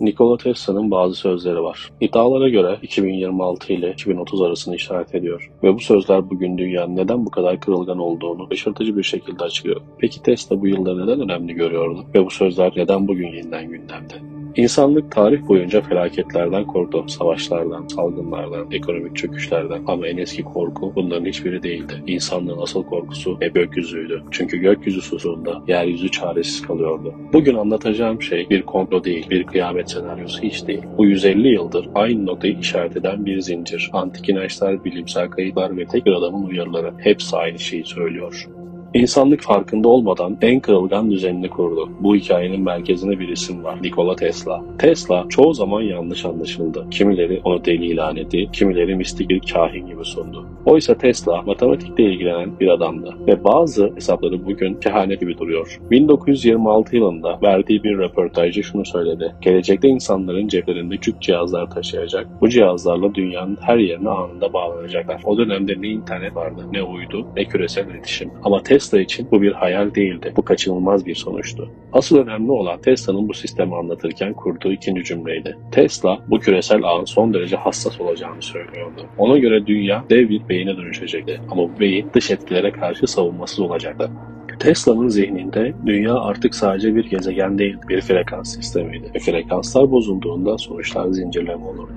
Nikola Tesla'nın bazı sözleri var. İddialara göre 2026 ile 2030 arasını işaret ediyor. Ve bu sözler bugün dünyanın neden bu kadar kırılgan olduğunu şaşırtıcı bir şekilde açıklıyor. Peki Tesla bu yılları neden önemli görüyordu? Ve bu sözler neden bugün yeniden gündemde? İnsanlık tarih boyunca felaketlerden korktu. Savaşlardan, salgınlardan, ekonomik çöküşlerden. Ama en eski korku bunların hiçbiri değildi. İnsanlığın asıl korkusu hep gökyüzüydü. Çünkü gökyüzü susunda yeryüzü çaresiz kalıyordu. Bugün anlatacağım şey bir komplo değil, bir kıyamet senaryosu hiç değil. Bu 150 yıldır aynı noktayı işaret eden bir zincir. Antik inançlar, bilimsel kayıtlar ve tek bir adamın uyarıları hepsi aynı şeyi söylüyor. İnsanlık farkında olmadan en kırılgan düzenini kurdu. Bu hikayenin merkezinde bir isim var. Nikola Tesla. Tesla çoğu zaman yanlış anlaşıldı. Kimileri onu deli ilan etti, kimileri mistik bir kahin gibi sundu. Oysa Tesla matematikle ilgilenen bir adamdı ve bazı hesapları bugün kehanet gibi duruyor. 1926 yılında verdiği bir röportajda şunu söyledi. Gelecekte insanların ceplerinde küçük cihazlar taşıyacak. Bu cihazlarla dünyanın her yerine anında bağlanacaklar. O dönemde ne internet vardı, ne uydu, ne küresel iletişim. Ama Tesla için bu bir hayal değildi. Bu kaçınılmaz bir sonuçtu. Asıl önemli olan Tesla'nın bu sistemi anlatırken kurduğu ikinci cümleydi. Tesla bu küresel ağın son derece hassas olacağını söylüyordu. Ona göre dünya dev bir beyine dönüşecekti. Ama bu beyin dış etkilere karşı savunmasız olacaktı. Tesla'nın zihninde dünya artık sadece bir gezegen değil, bir frekans sistemiydi. Ve frekanslar bozulduğunda sonuçlar zincirleme olurdu.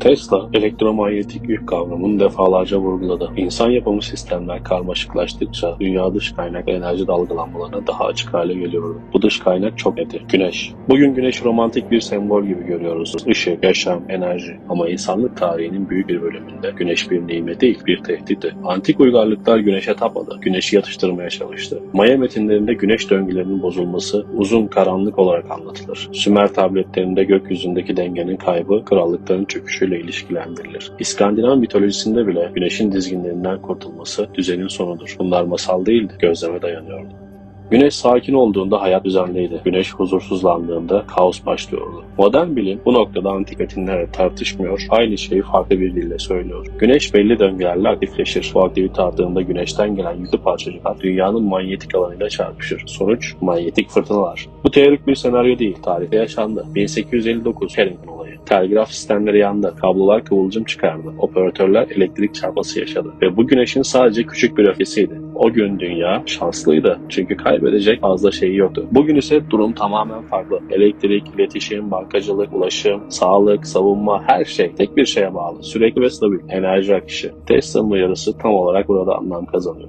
Tesla, elektromanyetik yük kavramını defalarca vurguladı. İnsan yapımı sistemler karmaşıklaştıkça dünya dış kaynak enerji dalgalanmalarına daha açık hale geliyordu. Bu dış kaynak çok netti. Güneş. Bugün güneş romantik bir sembol gibi görüyoruz. Işık, yaşam, enerji. Ama insanlık tarihinin büyük bir bölümünde güneş bir nimet değil, bir tehditti. Antik uygarlıklar güneşe tapmadı. Güneşi yatıştırmaya çalıştı. Maya metinlerinde güneş döngülerinin bozulması uzun karanlık olarak anlatılır. Sümer tabletlerinde gökyüzündeki dengenin kaybı krallıkların çöküşüyle ilişkilendirilir. İskandinav mitolojisinde bile güneşin dizginlerinden kurtulması düzenin sonudur. Bunlar masal değildi, gözleme dayanıyordu. Güneş sakin olduğunda hayat düzenliydi. Güneş huzursuzlandığında kaos başlıyordu. Modern bilim bu noktada antik metinlerle tartışmıyor, aynı şeyi farklı bir dille söylüyor. Güneş belli döngülerle aktifleşir. Bu aktivite arttığında güneşten gelen yüklü parçacıklar dünyanın manyetik alanıyla çarpışır. Sonuç manyetik fırtınalar. Bu teorik bir senaryo değil, tarihte yaşandı. 1859 Carrington olayı. Telgraf sistemleri yandı, kablolar kıvılcım çıkardı, operatörler elektrik çarpması yaşadı ve bu güneşin sadece küçük bir öfkesiydi. O gün dünya şanslıydı çünkü kaybedecek fazla şeyi yoktu. Bugün ise durum tamamen farklı. Elektrik, iletişim, bankacılık, ulaşım, sağlık, savunma her şey tek bir şeye bağlı. Sürekli ve stabil enerji akışı. Tesla'nın uyarısı tam olarak burada anlam kazanıyor.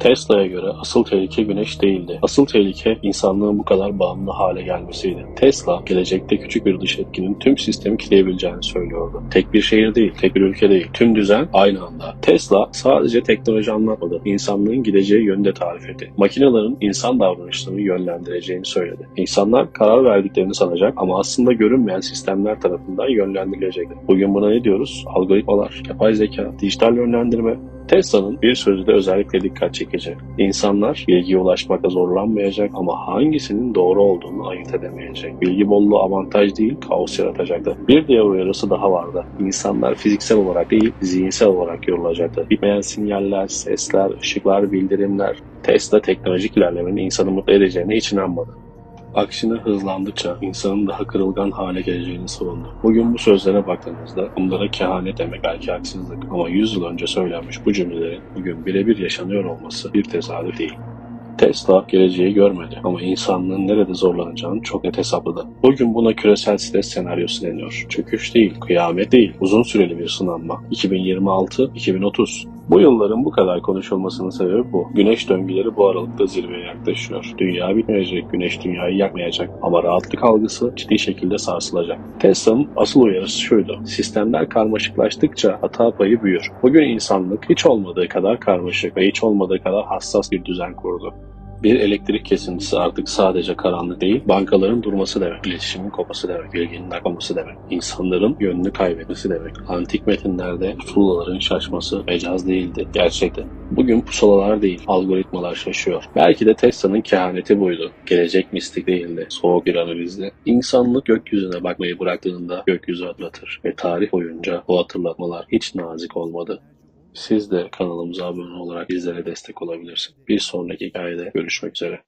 Tesla'ya göre asıl tehlike güneş değildi. Asıl tehlike insanlığın bu kadar bağımlı hale gelmesiydi. Tesla, gelecekte küçük bir dış etkinin tüm sistemi kitleyebileceğini söylüyordu. Tek bir şehir değil, tek bir ülke değil, tüm düzen aynı anda. Tesla sadece teknoloji anlatmadı, insanlığın gideceği yönü de tarif etti. Makinelerin insan davranışlarını yönlendireceğini söyledi. İnsanlar karar verdiklerini sanacak ama aslında görünmeyen sistemler tarafından yönlendirilecekti. Bugün buna ne diyoruz? Algoritmalar, yapay zeka, dijital yönlendirme, Tesla'nın bir sözü de özellikle dikkat çekecek. İnsanlar bilgiye ulaşmakta zorlanmayacak ama hangisinin doğru olduğunu ayırt edemeyecek. Bilgi bolluğu avantaj değil, kaos yaratacaktı. Bir diğer uyarısı daha vardı. İnsanlar fiziksel olarak değil, zihinsel olarak yorulacaktı. Bitmeyen sinyaller, sesler, ışıklar, bildirimler. Tesla teknolojik ilerlemenin insanı mutlu edeceğine hiç inanmadı. Aksine hızlandıkça insanın daha kırılgan hale geleceğini savundu. Bugün bu sözlere baktığınızda bunlara kehanet demek belki haksızlık ama 100 yıl önce söylenmiş bu cümlelerin bugün birebir yaşanıyor olması bir tesadüf değil. Tesla geleceği görmedi ama insanlığın nerede zorlanacağını çok net hesapladı. Bugün buna küresel stres senaryosu deniyor. Çöküş değil, kıyamet değil, uzun süreli bir sınanma. 2026-2030. Bu yılların bu kadar konuşulmasının sebebi bu. Güneş döngüleri bu aralıkta zirveye yaklaşıyor. Dünya bitmeyecek, güneş dünyayı yakmayacak ama rahatlık algısı ciddi şekilde sarsılacak. Tesla'nın asıl uyarısı şuydu. Sistemler karmaşıklaştıkça hata payı büyür. Bugün insanlık hiç olmadığı kadar karmaşık ve hiç olmadığı kadar hassas bir düzen kurdu. Bir elektrik kesintisi artık sadece karanlık değil, bankaların durması demek, iletişimin kopması demek, bilginin akmaması demek, insanların yönünü kaybetmesi demek. Antik metinlerde pusulaların şaşması mecaz değildi, gerçekti. Bugün pusulalar değil, algoritmalar şaşıyor. Belki de Tesla'nın kehaneti buydu. Gelecek mistik değildi, soğuk bir analizdi. İnsanlık gökyüzüne bakmayı bıraktığında gökyüzü hatırlatır ve tarih boyunca bu hatırlatmalar hiç nazik olmadı. Siz de kanalımıza abone olarak bizlere destek olabilirsiniz. Bir sonraki hikayede görüşmek üzere.